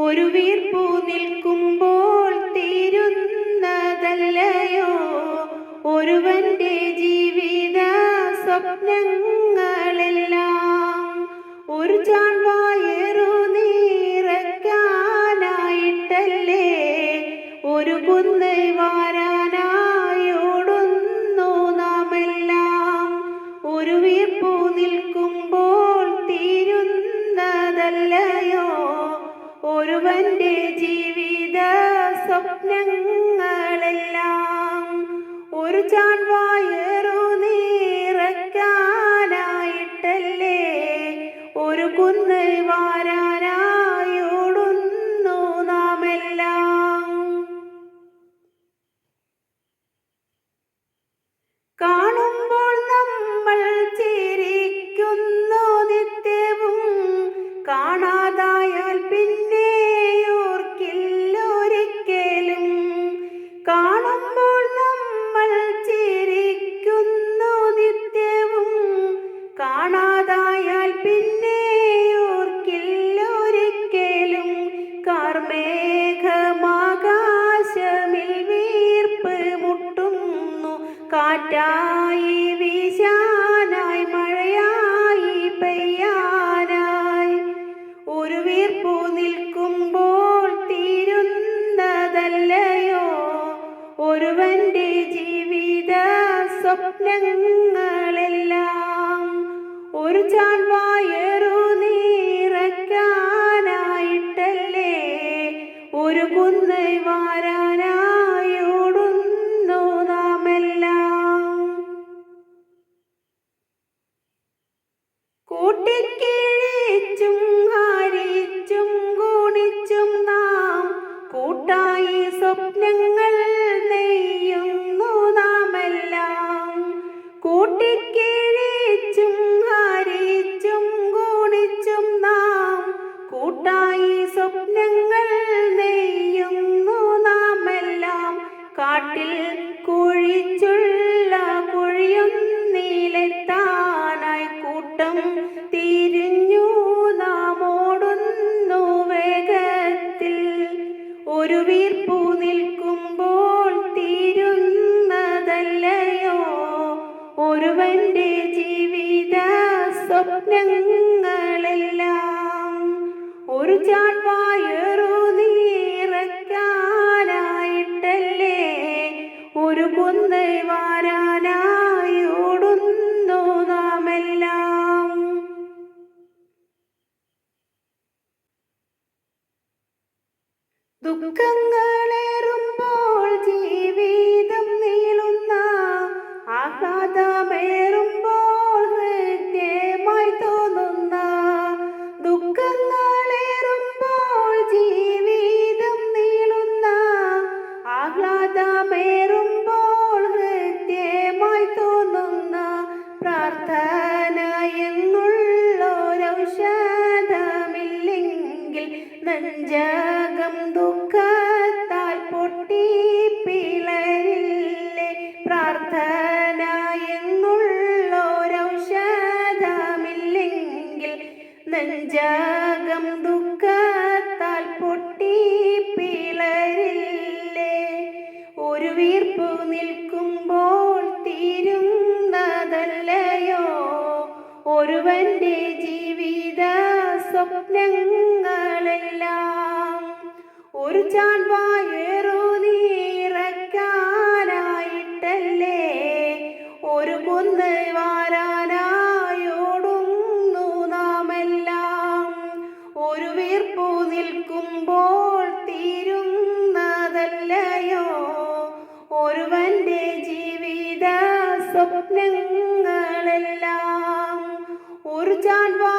ഒരു വീർപ്പു നിൽക്കുമ്പോൾ തീരുന്നതല്ലയോ? ഒരുവന്റെ ജീവിത സ്വപ്നങ്ങളെല്ലാം ഒരു ചാൺവായറു നീറക്കാനായിട്ടല്ലേ? ഒരു കുന്നൈ വാരാനായോടുന്നു ഒരുവന്റെ ജീവിത സ്വപ്നങ്ങളെല്ലാം ഒരു ചാൺവായറു നീറക്കാനായിട്ടല്ലേ ഒരു കുന്ന് വാരാനായോടുന്നു കാറ്റായി വീശാനായി മഴയായി പെയ്യാനായി ഒരു വീർപ്പു നിൽക്കുമ്പോൾ തീരുന്നതല്ലയോ? ഒരുവന്റെ ജീവിത സ്വപ്നങ്ങളെല്ലാം ഒരു ചാൺവായറു ഒരുവന്റെ ജീവിത സ്വപ്നങ്ങളെല്ലാം ഒരു ചാൺവായറു നീറക്കാനായിട്ടല്ലേ ഒരു കുന്ന് വാരാനായോടുന്നു നാമെല്ലാം. ദുഃഖങ്ങളേറുമ്പോൾ പ്രാർത്ഥന എന്നുള്ളൊരൗഷധമില്ലെങ്കിൽ നെഞ്ചകം ദുഃഖത്താൽ പൊട്ടി പിളരില്ലേ? പ്രാർത്ഥന എന്നുള്ളൊരൗഷധമില്ലെങ്കിൽ നെഞ്ചകം ദുഃഖത്താൽ പൊട്ടി പിളരില്ലേ? ഒരു വീർപ്പു നിൽക്കുമ്പോൾ ഒരുവന്റെ ജീവിത സ്വപ്നങ്ങളെല്ലാം ഒരു ചാൺവായറു നീറക്കാനായിട്ടല്ലേ ഒരു കുന്ന് വാരാനായോടുന്നു നാമെല്ലാം. ഒരു വീർപ്പു നിൽക്കുമ്പോൾ തീരുന്നതല്ലയോ? ഒരുവന്റെ ജീവിത സ്വപ്നങ്ങളെല്ലാം ഒരു ചാൺവാ